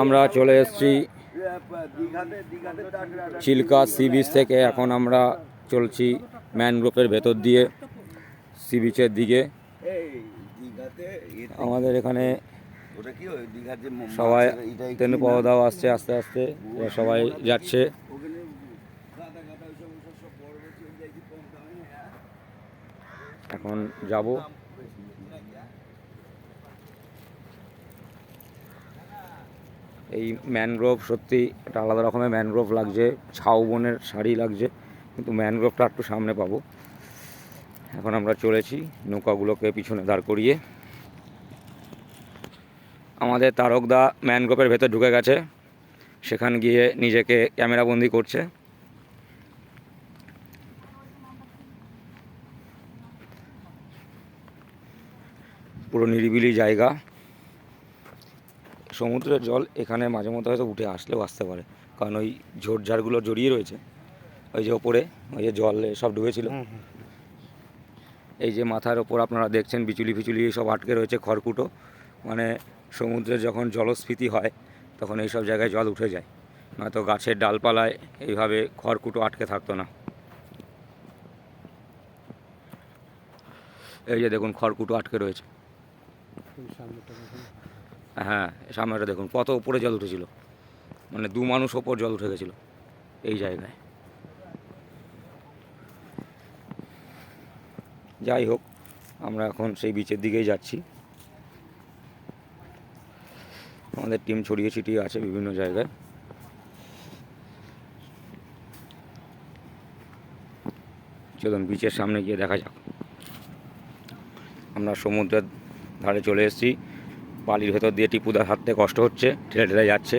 আমরা চলে এসেছি চিল্কা সি বিচ থেকে। এখন আমরা চলছি ম্যানগ্রোভের ভেতর দিয়ে সি বিচের দিকে। আমাদের এখানে সবাই তেনু পাওয়া আসছে, আস্তে আস্তে সবাই যাচ্ছে। এখন যাব। এই ম্যানগ্রোভ সত্যি একটা আলাদা রকমের ম্যানগ্রোভ লাগছে ঝাউ বনের শাড়ি লাগছে, কিন্তু ম্যানগ্রোভটা একটু সামনে পাবো। এখন আমরা চলেছি নৌকাগুলোকে পিছনে দাঁড় করিয়ে। আমাদের তারকদা ম্যানগ্রোভের ভেতর ঢুকে গেছে, সেখান গিয়ে নিজেকে ক্যামেরাবন্দি করছে। পুরো নিরিবিলি জায়গা। সমুদ্রের জল এখানে মাঝে মধ্যে হয়তো উঠে আসলেও আসতে পারে। কারণ ওই ঝোড়ঝাড়গুলো জড়িয়ে রয়েছে। ওই যে ওপরে ওই যে জল সব ডুবেছিল। এই যে মাথার ওপর আপনারা দেখছেন বিচুলি ফিচুলি সব আটকে রয়েছে খড়কুটো। মানে সমুদ্রে যখন জলস্ফীতি হয় তখন এই সব জায়গায় জল উঠে যায়। নয়তো গাছের ডালপালায় এইভাবে খড়কুটো আটকে থাকতো না। এই যে দেখুন খড়কুটো আটকে রয়েছে। হ্যাঁ সামনেটা দেখুন, কত উপরে জল উঠেছিল। মানে দু মানুষ ওপর জল উঠে গেছিল এই জায়গায়। যাই হোক, আমরা এখন সেই বিচের দিকেই যাচ্ছি। আমাদের টিম ছড়িয়ে ছিটিয়ে আছে বিভিন্ন জায়গায়। চলুন বিচের সামনে গিয়ে দেখা যাক। আমরা সমুদ্রের ধারে চলে এসেছি। বালির ভেতর দিয়ে টিপুদার হাঁটতে কষ্ট হচ্ছে, ঠেলে ঠেলে যাচ্ছে।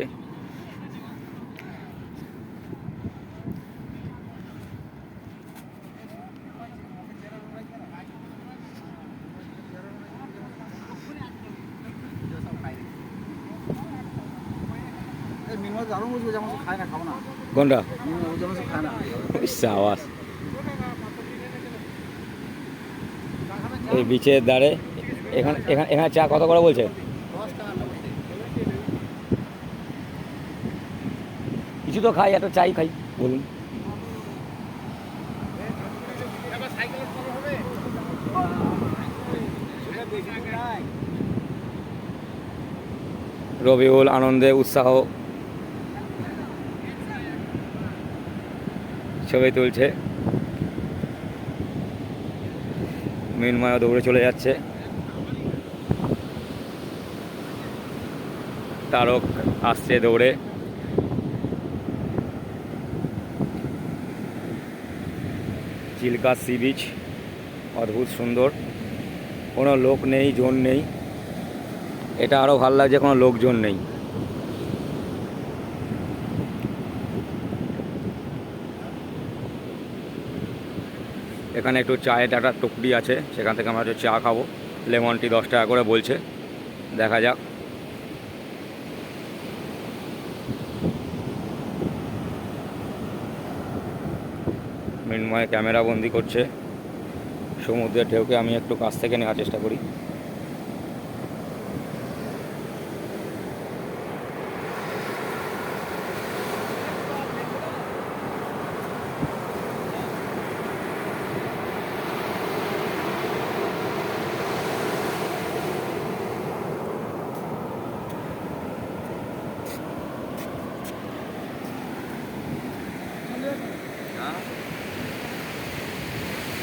এই বিচের এখানে এখানে এখানে চা কত করে বলছে? কিছু তো খাই, একটা চাই খাই। বলুন। রবিউল আনন্দে উৎসাহ। ছবি তুলছে। মৃন্ময় দৌড়ে চলে যাচ্ছে। তারক আসছে দৌড়ে। চিল্কা সি বিচ, অদ্ভুত সুন্দর। কোনো লোক নেই, জন নেই। এটা আরও ভালো লাগছে, কোনো লোকজন নেই। এখানে একটু চায়ের একটা টুকরি আছে, সেখান থেকে আমরা একটু চা খাব। লেমন টি দশ টাকা করে বলছে। দেখা যাক। মৃন্ময় ক্যামেরা বন্দি করছে। সমুদ্রের ঢেউকে আমি একটু কাছ থেকে নেওয়ার চেষ্টা করি।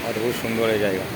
অদ্ভুত সুন্দর এই জায়গা।